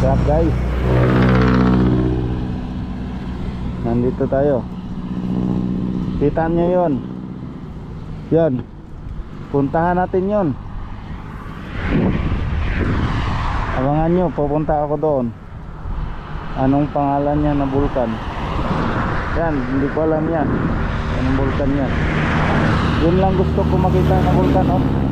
Up guys? Nandito tayo. Kita nyo yun. Yan. Puntahan natin yun. Abangan nyo, pupunta ako doon. Anong pangalan niya na bulkan? Yan, hindi ko alam yan. Anong bulkan yan? Yun lang gusto ko makita na bulkan, oh.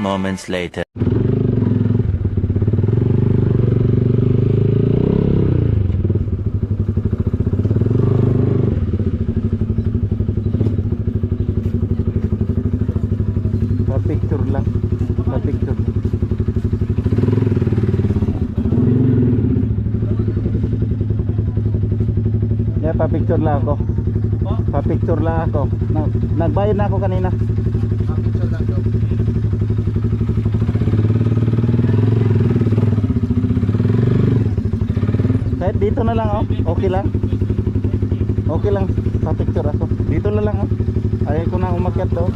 Moments later. Pa-picture lang. Pa-picture. Yeah, pa-picture lang ako. Pa-picture lang ako. Nag nagbayad na ako kanina. Oh. Okay lang. Okay lang. Pa-picture ako. Dito na lang oh. Ayaw ko na umakyat doon.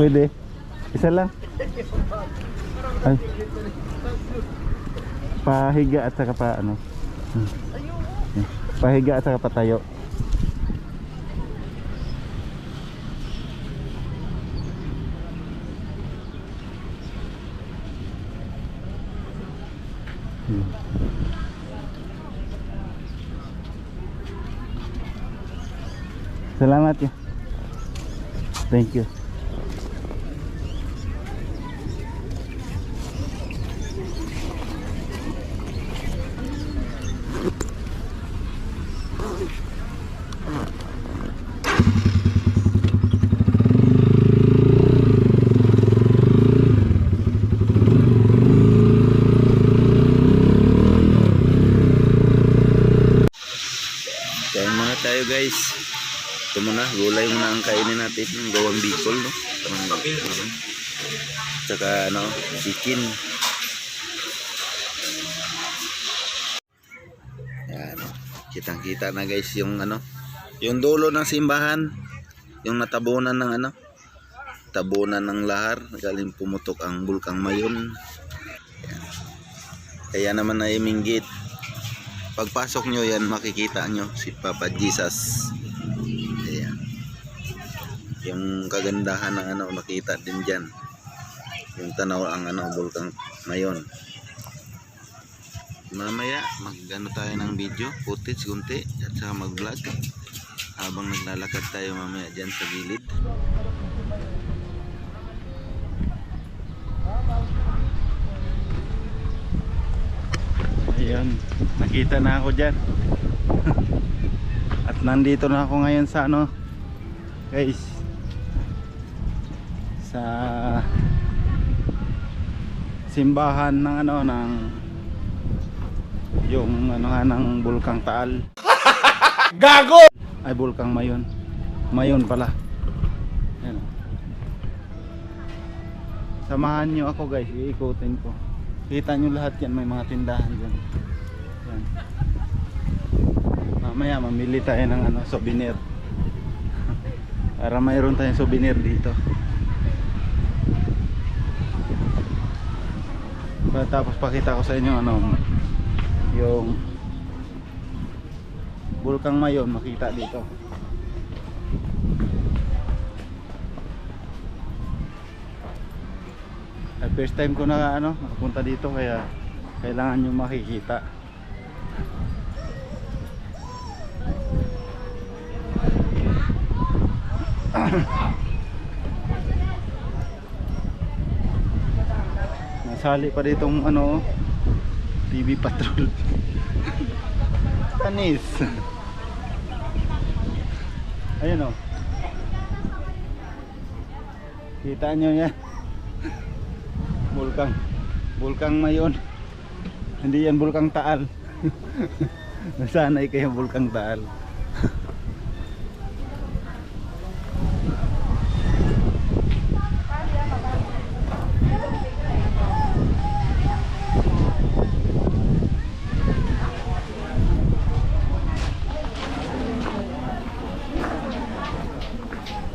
Pwede. Isa lang. Ay. Pahiga at saka pa ano. Pahiga at saka patayo. Salamat ya. Thank you. Kain muna tayo guys. Ito muna, gulay muna ang kainin natin. Yung gawang bicol, no? Parang, ano, tsaka ano, chicken. Yan. Kitang kita na guys yung ano, yung dulo ng simbahan. Yung natabunan ng ano, tabunan ng lahar. Galing pumutok ang bulkang mayon. Yan. Kaya naman ay minggit pagpasok nyo yan makikita nyo si Papa Jesus. Ayan. Yung kagandahan ng ano makita din dyan. Yung tanaw ang ano bulkang mayon. Mamaya magano tayo ng video footage kunti at saka mag vlog habang naglalakad tayo mamaya dyan sa gilid Ayun, nakita na ako dyan. At nandito na ako ngayon sa ano, guys. Sa simbahan ng ano ng yung ano nga ng Bulkang Taal. Gago! Ay Bulkang Mayon. Mayon pala. Ayan. Samahan nyo ako guys, iikutin ko. Kita nyo lahat yan, may mga tindahan dyan. Yan. Mamaya mamili tayo ng ano, souvenir. Para mayroon tayong souvenir dito. Tapos pakita ko sa inyo ano, yung Bulkang Mayon makita dito. First time ko na ano, nakapunta dito kaya kailangan nyo makikita. Nasali pa ditong ano, TV Patrol. Panis. Ayun oh. Kita nyo yan. Bulkang. Bulkang Mayon. Hindi yan Bulkang Taal. Nasanay kayo Bulkang Taal.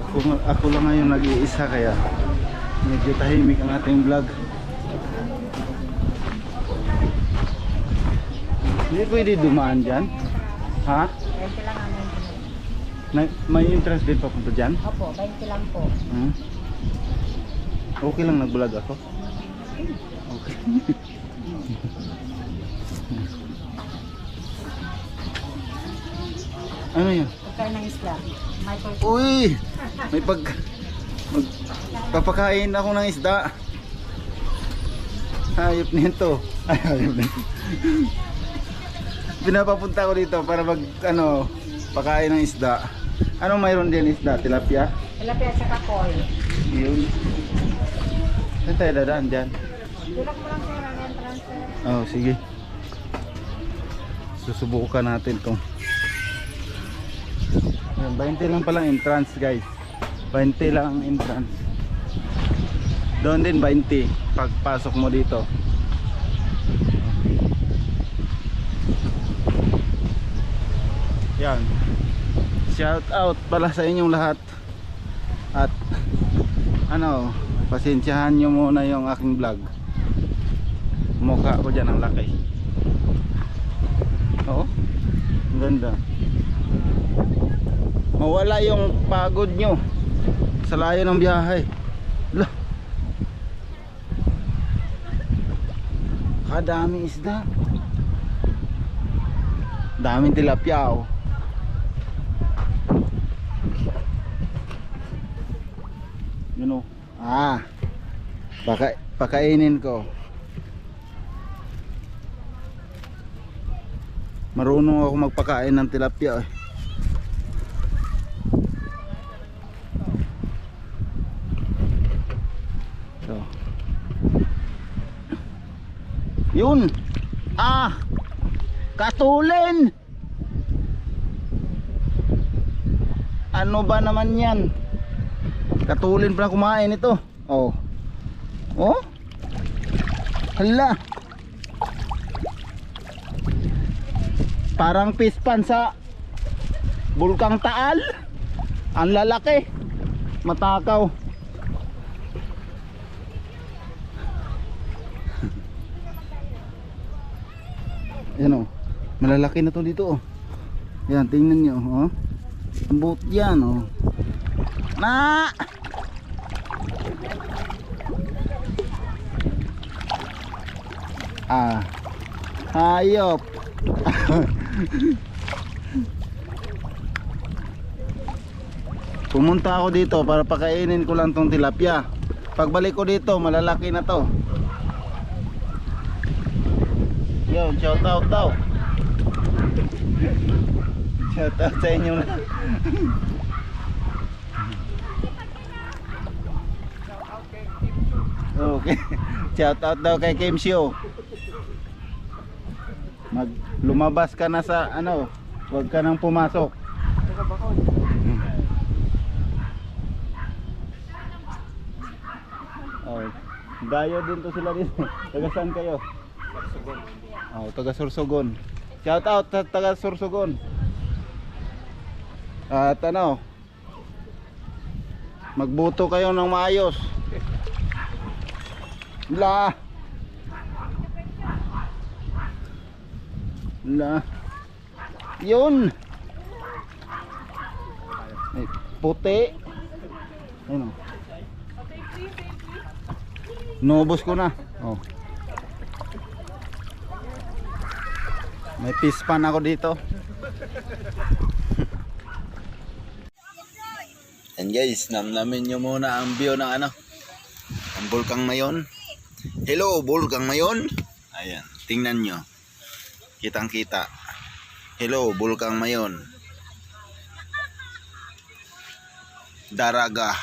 Ako, ako lang ngayon nag-iisa kaya medyo tahimik ang ating vlog. Hindi pwede dumaan dyan. Ha? Na, may entrance din papunta dyan? Opo, 20 lang po. Hmm? Okay lang nag-vlog ako? Okay. ano yun? Pagkain ng isla. May Uy! May pag... Papakain ako ng isda. Hayop nito. Ay, hayop nito. Pinapapunta ko dito para mag, ano, pakain ng isda. Anong mayroon din isda? Tilapia? Tilapia sa kakoy. Yun. Saan tayo dadaan dyan? Tulak mo lang sir ang entrance sir. Oh, sige. Susubukan natin to. Ayan, 20 lang palang entrance, guys. 20 lang ang entrance. Doon din 20 pagpasok mo dito. Yan. Shout out pala sa inyong lahat. At ano, pasensyahan nyo muna yung aking vlog mukha ko dyan ang laki oo ang ganda mawala yung pagod nyo sa layo ng biyahe Lah. kadaming isda daming tilapia oh. yun oh ah Paka, pakainin ko Marunong ako magpakain ng tilapia eh. Yun. Ah. Katulin. Ano ba naman 'yan? Katulin pa kumain ito. Oh. Oh. Hala. Parang pispan sa Bulkang Taal. Ang lalaki. Matakaw. Yan oh. Malalaki na to dito oh. Yan, tingnan nyo oh. Ang buot yan oh. Na! Ah. Hayop. Pumunta ako dito para pakainin ko lang tong tilapia. Pagbalik ko dito, malalaki na to. Yo, shout out daw. shout out sa inyo. okay. Shout out daw kay Kim Show. Mag lumabas ka na sa ano, huwag ka nang pumasok. Oh, dayo din to sila din. taga saan kayo? Sorsogon. Oh, taga Sorsogon. Shout out sa taga Sorsogon. At ano? Magbuto kayo ng maayos. La. La. Yun. May puti. Ayun oh. Nubos ko na. May pispan ako dito. And guys, namnamin nyo muna ang view ng ano. Ang Bulkang Mayon. Hello, Bulkang Mayon. Ayan, tingnan nyo. Kitang kita. Hello, Bulkang Mayon. Daraga.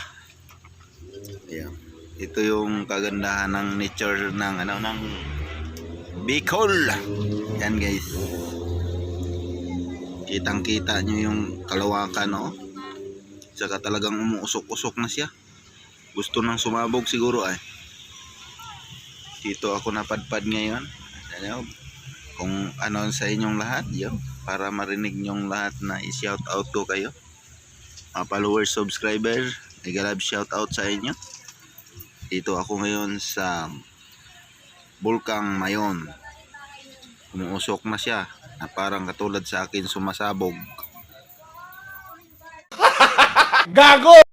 Ayan. Ito yung kagandahan ng nature ng ano ng Bicol. Yan guys. Kitang-kita nyo yung kalawakan no. Saka talagang umuusok-usok na siya. Gusto nang sumabog siguro ay. Dito ako napadpad ngayon. Ano, kung ano sa inyong lahat, yun, para marinig nyong lahat na i-shout out ko kayo. Mga followers, subscriber, nag-love shout out sa inyo. Dito ako ngayon sa Bulkang Mayon. Umuusok na siya na parang katulad sa akin sumasabog. Gago!